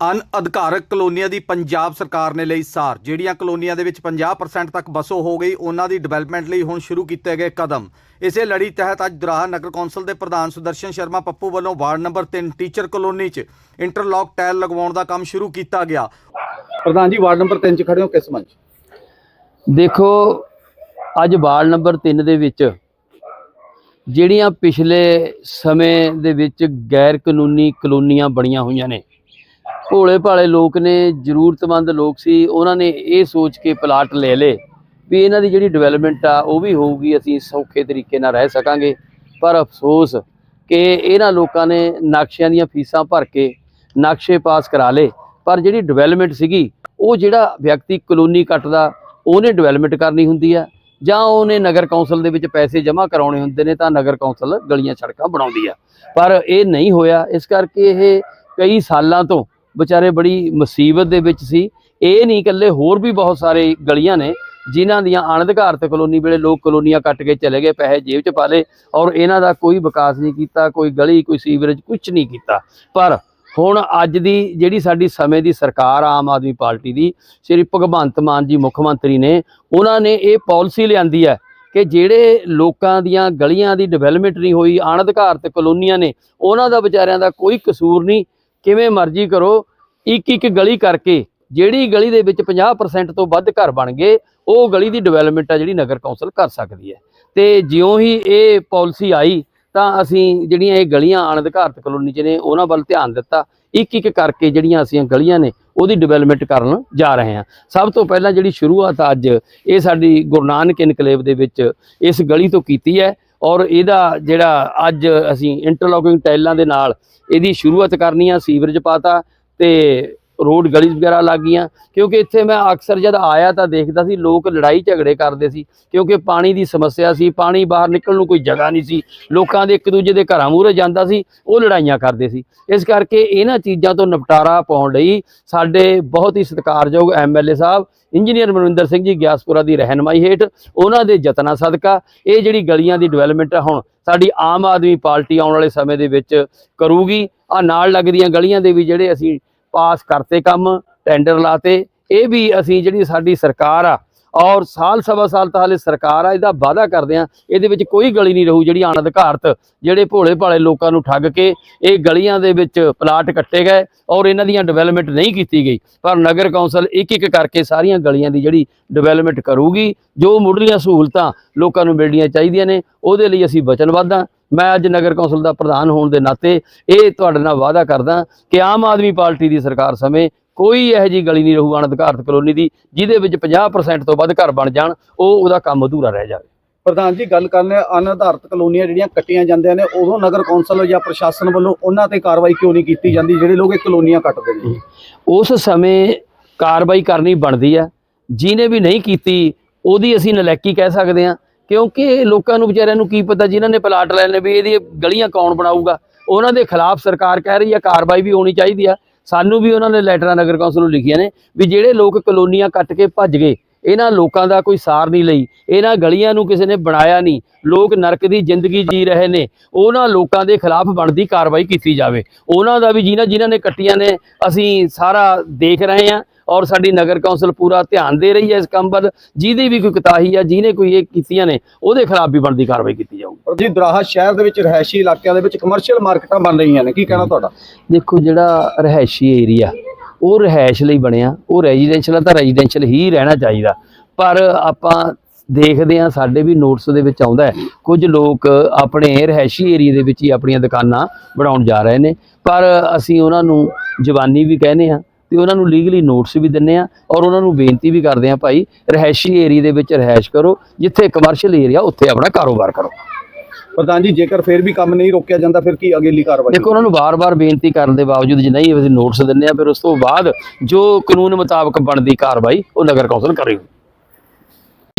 ਅਨਅਧਿਕਾਰਕ ਕਲੋਨੀਆਂ ਦੀ ਪੰਜਾਬ ਸਰਕਾਰ ਨੇ ਲਈ ਸਾਰ। ਜਿਹੜੀਆਂ ਕਲੋਨੀਆਂ ਦੇ ਵਿੱਚ 50% ਤੱਕ ਬਸੋ ਹੋ ਗਈ, ਉਹਨਾਂ ਦੀ ਡਿਵੈਲਪਮੈਂਟ ਲਈ ਹੁਣ ਸ਼ੁਰੂ ਕੀਤੇ ਗਏ ਕਦਮ। ਇਸੇ ਲੜੀ ਤਹਿਤ ਅੱਜ ਦੁਰਾਹਾ ਨਗਰ ਕੌਂਸਲ ਦੇ ਪ੍ਰਧਾਨ ਸੁਦਰਸ਼ਨ ਸ਼ਰਮਾ ਪੱਪੂ ਵੱਲੋਂ ਵਾਰਡ ਨੰਬਰ 3 ਟੀਚਰ ਕਲੋਨੀ 'ਚ ਇੰਟਰਲੌਕ ਟਾਇਲ ਲਗਵਾਉਣ ਦਾ ਕੰਮ ਸ਼ੁਰੂ ਕੀਤਾ ਗਿਆ। ਪ੍ਰਧਾਨ ਜੀ, ਵਾਰਡ ਨੰਬਰ 3 'ਚ ਖੜੇ ਹੋ ਕਿਸ ਮੰਚ? ਦੇਖੋ, ਅੱਜ ਵਾਰਡ ਨੰਬਰ 3 ਦੇ ਵਿੱਚ ਜਿਹੜੀਆਂ ਪਿਛਲੇ ਸਮੇਂ ਦੇ ਵਿੱਚ ਗੈਰ ਕਾਨੂੰਨੀ ਕਲੋਨੀਆਂ ਬਣੀਆਂ ਹੋਈਆਂ ਨੇ ਭੋਲੇ ਭਾਲੇ ਲੋਕ ਨੇ, ਜ਼ਰੂਰਤਮੰਦ ਲੋਕ ਸੀ, ਉਹਨਾਂ ਨੇ ਇਹ ਸੋਚ ਕੇ ਪਲਾਟ ਲੈ ਲਏ ਵੀ ਇਹਨਾਂ ਦੀ ਜਿਹੜੀ ਡਿਵੈਲਪਮੈਂਟ ਆ, ਉਹ ਵੀ ਹੋਊਗੀ, ਅਸੀਂ ਸੌਖੇ ਤਰੀਕੇ ਨਾਲ ਰਹਿ ਸਕਾਂਗੇ। ਪਰ ਅਫਸੋਸ ਕਿ ਇਹਨਾਂ ਲੋਕਾਂ ਨੇ ਨਕਸ਼ਿਆਂ ਦੀਆਂ ਫੀਸਾਂ ਭਰ ਕੇ ਨਕਸ਼ੇ ਪਾਸ ਕਰਾ ਲਏ। ਪਰ ਜਿਹੜੀ ਡਿਵੈਲਪਮੈਂਟ ਸੀਗੀ, ਉਹ ਜਿਹੜਾ ਵਿਅਕਤੀ ਕਲੋਨੀ ਕੱਟਦਾ, ਉਹਨੇ ਡਿਵੈਲਪਮੈਂਟ ਕਰਨੀ ਹੁੰਦੀ ਆ, ਜਾਂ ਉਹਨੇ ਨਗਰ ਕੌਂਸਲ ਦੇ ਵਿੱਚ ਪੈਸੇ ਜਮ੍ਹਾਂ ਕਰਾਉਣੇ ਹੁੰਦੇ ਨੇ, ਤਾਂ ਨਗਰ ਕੌਂਸਲ ਗਲੀਆਂ ਸੜਕਾਂ ਬਣਾਉਂਦੀ ਆ। ਪਰ ਇਹ ਨਹੀਂ ਹੋਇਆ, ਇਸ ਕਰਕੇ ਇਹ ਕਈ ਸਾਲਾਂ ਤੋਂ ਵਿਚਾਰੇ ਬੜੀ ਮੁਸੀਬਤ ਦੇ ਵਿੱਚ ਸੀ। ਇਹ ਨਹੀਂ ਇਕੱਲੇ, ਹੋਰ ਵੀ ਬਹੁਤ ਸਾਰੇ ਗਲੀਆਂ ਨੇ, ਜਿਨ੍ਹਾਂ ਦੀਆਂ ਅਣਅਧਿਕਾਰਤ ਕਲੋਨੀ ਵੇਲੇ ਲੋਕ ਕਲੋਨੀਆਂ ਕੱਟ ਕੇ ਚਲੇ ਗਏ, ਪੈਸੇ ਜੇਬ 'ਚ ਪਾ ਲਏ ਔਰ ਇਹਨਾਂ ਦਾ ਕੋਈ ਵਿਕਾਸ ਨਹੀਂ ਕੀਤਾ, ਕੋਈ ਗਲੀ, ਕੋਈ ਸੀਵਰੇਜ ਕੁਝ ਨਹੀਂ ਕੀਤਾ। ਪਰ ਹੁਣ ਅੱਜ ਦੀ ਜਿਹੜੀ ਸਾਡੀ ਸਮੇਂ ਦੀ ਸਰਕਾਰ ਆਮ ਆਦਮੀ ਪਾਰਟੀ ਦੀ, ਸ਼੍ਰੀ ਭਗਵੰਤ ਮਾਨ ਜੀ ਮੁੱਖ ਮੰਤਰੀ ਨੇ, ਉਹਨਾਂ ਨੇ ਇਹ ਪਾਲਿਸੀ ਲਿਆਂਦੀ ਹੈ ਕਿ ਜਿਹੜੇ ਲੋਕਾਂ ਦੀਆਂ ਗਲੀਆਂ ਦੀ ਡਿਵੈਲਪਮੈਂਟ ਨਹੀਂ ਹੋਈ ਅਣਅਧਿਕਾਰਤ ਕਲੋਨੀਆਂ ਨੇ, ਉਹਨਾਂ ਦਾ ਵਿਚਾਰਿਆਂ ਦਾ ਕੋਈ ਕਸੂਰ ਨਹੀਂ। ਕਿਵੇਂ ਮਰਜ਼ੀ ਕਰੋ, ਇੱਕ ਇੱਕ ਗਲੀ ਕਰਕੇ, ਜਿਹੜੀ ਗਲੀ ਦੇ ਵਿੱਚ 50% ਤੋਂ ਵੱਧ ਘਰ ਬਣ ਗਏ, ਉਹ ਗਲੀ ਦੀ ਡਿਵੈਲਪਮੈਂਟ ਆ ਜਿਹੜੀ ਨਗਰ ਕੌਂਸਲ ਕਰ ਸਕਦੀ ਹੈ। ਤੇ ਜਿਉਂ ਹੀ ਇਹ ਪਾਲਿਸੀ ਆਈ, ਤਾਂ ਅਸੀਂ ਜਿਹੜੀਆਂ ਇਹ ਗਲੀਆਂ ਅਣਅਧਿਕਾਰਤ ਕਲੋਨੀ 'ਚ ਨੇ, ਉਹਨਾਂ ਵੱਲ ਧਿਆਨ ਦਿੱਤਾ। ਇੱਕ ਇੱਕ ਕਰਕੇ ਜਿਹੜੀਆਂ ਅਸੀਂ ਗਲੀਆਂ ਨੇ, ਉਹਦੀ ਡਿਵੈਲਪਮੈਂਟ ਕਰਨ ਜਾ ਰਹੇ ਹਾਂ। ਸਭ ਤੋਂ ਪਹਿਲਾਂ ਜਿਹੜੀ ਸ਼ੁਰੂਆਤ ਅੱਜ, ਇਹ ਸਾਡੀ ਗੁਰੂ ਨਾਨਕ ਇਨਕਲੇਵ ਦੇ ਵਿੱਚ ਇਸ ਗਲੀ ਤੋਂ ਕੀਤੀ ਹੈ। ਔਰ ਇਹਦਾ ਜਿਹੜਾ ਅੱਜ ਅਸੀਂ ਇੰਟਰਲੋਕਿੰਗ ਟਾਈਲਾਂ ਦੇ ਨਾਲ ਇਹਦੀ ਸ਼ੁਰੂਆਤ ਕਰਨੀ ਆ, ਸੀਵਰੇਜ ਪਾਤਾ ਤੇ ਰੋਡ ਗਲੀਜ਼ ਵਗੈਰਾ ਲੱਗ ਗਈਆਂ, ਕਿਉਂਕਿ ਇੱਥੇ ਮੈਂ ਅਕਸਰ ਜਦ ਆਇਆ ਤਾਂ ਦੇਖਦਾ ਸੀ ਲੋਕ ਲੜਾਈ ਝਗੜੇ ਕਰਦੇ ਸੀ, ਕਿਉਂਕਿ ਪਾਣੀ ਦੀ ਸਮੱਸਿਆ ਸੀ, ਪਾਣੀ ਬਾਹਰ ਨਿਕਲਣ ਨੂੰ ਕੋਈ ਜਗ੍ਹਾ ਨਹੀਂ ਸੀ, ਲੋਕਾਂ ਦੇ ਇੱਕ ਦੂਜੇ ਦੇ ਘਰਾਂ ਮੂਹਰੇ ਜਾਂਦਾ ਸੀ, ਉਹ ਲੜਾਈਆਂ ਕਰਦੇ ਸੀ। ਇਸ ਕਰਕੇ ਇਹਨਾਂ ਚੀਜ਼ਾਂ ਤੋਂ ਨਿਪਟਾਰਾ ਪਾਉਣ ਲਈ ਸਾਡੇ ਬਹੁਤ ਹੀ ਸਤਿਕਾਰਯੋਗ ਐਮਐਲਏ ਸਾਹਿਬ, ਇੰਜੀਨੀਅਰ ਮਨਵਿੰਦਰ ਸਿੰਘ ਜੀ ਗਿਆਸਪੁਰਾ ਦੀ ਰਹਿਨਮਾਈ ਹੇਠ ਉਹਨਾਂ ਦੇ ਯਤਨਾਂ ਸਦਕਾ ਇਹ ਜਿਹੜੀ ਗਲੀਆਂ ਦੀ ਡਿਵੈਲਪਮੈਂਟ ਹੁਣ ਸਾਡੀ ਆਮ ਆਦਮੀ ਪਾਰਟੀ ਆਉਣ ਵਾਲੇ ਸਮੇਂ ਦੇ ਵਿੱਚ ਕਰੂਗੀ। ਆ ਨਾਲ ਲੱਗਦੀਆਂ ਗਲੀਆਂ ਦੇ ਵੀ ਜਿਹੜੇ ਅਸੀਂ ਪਾਸ ਕਰਤੇ ਕੰਮ ਟੈਂਡਰ ਲਾਤੇ, ਇਹ ਵੀ ਅਸੀਂ ਜਿਹੜੀ ਸਾਡੀ ਸਰਕਾਰ ਆ, ਔਰ ਸਾਲ ਸਵਾ ਸਾਲ ਤਾਂ ਹਾਲੇ ਸਰਕਾਰ ਆ, ਇਹਦਾ ਵਾਅਦਾ ਕਰਦੇ ਆ, ਇਹਦੇ ਵਿੱਚ ਕੋਈ ਗਲੀ ਨਹੀਂ ਰਹੂ ਜਿਹੜੀ ਅਣਅਧਿਕਾਰਤ ਜਿਹੜੇ ਭੋਲੇ ਭਾਲੇ ਲੋਕਾਂ ਨੂੰ ਠੱਗ ਕੇ ਇਹ ਗਲੀਆਂ ਦੇ ਵਿੱਚ ਪਲਾਟ ਕੱਟੇ ਗਏ, ਔਰ ਇਹਨਾਂ ਦੀਆਂ ਡਿਵੈਲਪਮੈਂਟ ਨਹੀਂ ਕੀਤੀ ਗਈ। ਪਰ ਨਗਰ ਕੌਂਸਲ ਇੱਕ ਇੱਕ ਕਰਕੇ ਸਾਰੀਆਂ ਗਲੀਆਂ ਦੀ ਜਿਹੜੀ ਡਿਵੈਲਪਮੈਂਟ ਕਰੂਗੀ, ਜੋ ਮੁੱਢਲੀਆਂ ਸਹੂਲਤਾਂ ਲੋਕਾਂ ਨੂੰ ਮਿਲਣੀਆਂ ਚਾਹੀਦੀਆਂ ਨੇ, ਉਹਦੇ ਲਈ ਅਸੀਂ ਵਚਨਬੱਧ ਹਾਂ ਮੈਂ ਅੱਜ ਨਗਰ ਕੌਂਸਲ ਦਾ ਪ੍ਰਧਾਨ ਹੋਣ ਦੇ ਨਾਤੇ ਇਹ ਤੁਹਾਡੇ ਨਾਲ ਵਾਅਦਾ ਕਰਦਾ ਕਿ ਆਮ ਆਦਮੀ ਪਾਰਟੀ ਦੀ ਸਰਕਾਰ ਸਮੇਂ ਕੋਈ ਇਹੋ ਜੀ ਗਲੀ ਨਹੀਂ ਰਹੂ ਅਣਅਧਿਕਾਰਤ ਕਲੋਨੀ ਦੀ ਜਿਹਦੇ ਵਿੱਚ 50% ਤੋਂ ਵੱਧ ਘਰ ਬਣ ਜਾਣ ਉਹ ਉਹਦਾ ਕੰਮ ਅਧੂਰਾ ਰਹਿ ਜਾਵੇ। ਪ੍ਰਧਾਨ ਜੀ ਗੱਲ ਕਰਨੇ ਅਨਅਧਾਰਤ ਕਲੋਨੀਆਂ ਜਿਹੜੀਆਂ ਕੱਟੀਆਂ ਜਾਂਦੀਆਂ ਨੇ ਉਦੋਂ ਨਗਰ ਕੌਂਸਲ ਜਾਂ ਪ੍ਰਸ਼ਾਸਨ ਵੱਲੋਂ ਉਹਨਾਂ ਤੇ ਕਾਰਵਾਈ ਕਿਉਂ ਨਹੀਂ ਕੀਤੀ ਜਾਂਦੀ ਜਿਹੜੇ ਲੋਕ ਇਹ ਕਲੋਨੀਆਂ ਕੱਟਦੇ ਨੇ? ਉਸ ਸਮੇਂ ਕਾਰਵਾਈ ਕਰਨੀ ਬਣਦੀ ਆ ਜਿਹਨੇ ਵੀ ਨਹੀਂ ਕੀਤੀ ਉਹਦੀ ਅਸੀਂ ਨਲਾਇਕੀ ਕਹਿ ਸਕਦੇ ਹਾਂ। ਕਿਉਂਕਿ ਲੋਕਾਂ ਨੂੰ ਵਿਚਾਰਿਆਂ ਨੂੰ ਕੀ ਪਤਾ ਜਿਨ੍ਹਾਂ ਨੇ ਪਲਾਟ ਲੈ ਲਏ ਵੀ ਇਹਦੀ ਗਲੀਆਂ ਕੌਣ ਬਣਾਊਗਾ। ਉਹਨਾਂ ਦੇ ਖਿਲਾਫ ਸਰਕਾਰ ਕਹਿ ਰਹੀ ਆ, ਕਾਰਵਾਈ ਵੀ ਹੋਣੀ ਚਾਹੀਦੀ ਆ। ਸਾਨੂੰ ਵੀ ਉਹਨਾਂ ਨੇ ਲੈਟਰਾਂ ਨਗਰ ਕੌਂਸਲ ਨੂੰ ਲਿਖੀਆਂ ਨੇ ਵੀ ਜਿਹੜੇ ਲੋਕ ਕਲੋਨੀਆਂ ਕੱਟ ਕੇ ਭੱਜ ਗਏ ਇਹਨਾਂ ਲੋਕਾਂ ਦਾ ਕੋਈ ਸਾਰ ਨਹੀਂ ਲਈ ਇਹਨਾਂ ਗਲੀਆਂ ਨੂੰ ਕਿਸੇ ਨੇ ਬਣਾਇਆ ਨਹੀਂ ਲੋਕ ਨਰਕ ਦੀ ਜ਼ਿੰਦਗੀ ਜੀ ਰਹੇ ਨੇ ਉਹਨਾਂ ਲੋਕਾਂ ਦੇ ਖਿਲਾਫ ਬਣਦੀ ਕਾਰਵਾਈ ਕੀਤੀ ਜਾਵੇ। ਉਹਨਾਂ ਦਾ ਵੀ ਜਿਨ੍ਹਾਂ ਜਿਨ੍ਹਾਂ ਨੇ ਕੱਟੀਆਂ ਨੇ ਅਸੀਂ ਸਾਰਾ ਦੇਖ ਰਹੇ ਹਾਂ ਔਰ ਸਾਡੀ ਨਗਰ ਕੌਂਸਲ ਪੂਰਾ ਧਿਆਨ ਦੇ ਰਹੀ ਹੈ ਇਸ ਕੰਮ ਪਰ ਜਿਹਦੀ ਵੀ ਕੋਈ ਕਤਾਹੀ ਆ ਜਿਹਨੇ ਕੋਈ ਇਹ ਕੀਤੀਆਂ ਨੇ ਉਹਦੇ ਖਿਲਾਫ ਵੀ ਬਣਦੀ ਕਾਰਵਾਈ ਕੀਤੀ ਜਾਊਗੀ। ਜੀ ਦਰਾਹਾ ਸ਼ਹਿਰ ਦੇ ਵਿੱਚ ਰਹਿائشੀ ਇਲਾਕਿਆਂ ਦੇ ਵਿੱਚ ਕਮਰਸ਼ੀਅਲ ਮਾਰਕੀਟਾਂ ਬਣ ਰਹੀਆਂ ਨੇ ਕੀ ਕਹਿਣਾ ਤੁਹਾਡਾ? ਦੇਖੋ ਜਿਹੜਾ ਰਹਿائشੀ ਏਰੀਆ ਉਹ ਰਹਿائش ਲਈ ਬਣਿਆ, ਉਹ ਰੈਜ਼ੀਡੈਂਸ਼ੀਅਲ ਤਾਂ ਰੈਜ਼ੀਡੈਂਸ਼ੀਅਲ ਹੀ ਰਹਿਣਾ ਚਾਹੀਦਾ। ਪਰ ਆਪਾਂ ਦੇਖਦੇ ਆ ਸਾਡੇ ਵੀ ਨੋਟਸ ਦੇ ਵਿੱਚ ਆਉਂਦਾ ਕੁਝ ਲੋਕ ਆਪਣੇ ਰਹਿਸ਼ੀ ਏਰੀਆ ਦੇ ਵਿੱਚ ਹੀ ਆਪਣੀਆਂ ਦੁਕਾਨਾਂ ਬਣਾਉਣ ਜਾ ਰਹੇ ਨੇ। ਪਰ ਅਸੀਂ ਉਹਨਾਂ ਨੂੰ ਜਵਾਨੀ ਵੀ ਕਹਿੰਦੇ ਆ ਤੇ ਉਹਨਾਂ ਨੂੰ ਲੀਗਲੀ ਨੋਟਸ ਵੀ ਦਿੰਨੇ ਆ ਔਰ ਉਹਨਾਂ ਨੂੰ ਬੇਨਤੀ ਵੀ ਕਰਦੇ ਆ ਭਾਈ ਰਹਿਸ਼ੀ ਏਰੀਆ ਦੇ ਵਿੱਚ ਰਹਿائش ਕਰੋ, ਜਿੱਥੇ ਕਮਰਸ਼ੀਅਲ ਏਰੀਆ ਉੱਥੇ ਆਪਣਾ ਕਾਰੋਬਾਰ ਕਰੋ। ਪ੍ਰਧਾਨ ਜੀ, ਜੇਕਰ ਫਿਰ ਵੀ ਕੰਮ ਨਹੀਂ ਰੋਕਿਆ ਜਾਂਦਾ, ਫਿਰ ਕੀ ਅਗਲੀ ਕਾਰਵਾਈ? ਦੇਖੋ, ਉਹਨਾਂ ਨੂੰ ਵਾਰ-ਵਾਰ ਬੇਨਤੀ ਕਰਨ ਦੇ ਬਾਵਜੂਦ ਜੇ ਨਹੀਂ ਅਸੀਂ ਨੋਟਿਸ ਦਿੰਨੇ ਆ ਫਿਰ ਉਸ ਤੋਂ ਬਾਅਦ ਜੋ ਕਾਨੂੰਨ ਮੁਤਾਬਕ ਬਣਦੀ ਕਾਰਵਾਈ ਉਹ ਨਗਰ ਕੌਂਸਲ ਕਰੇਗੀ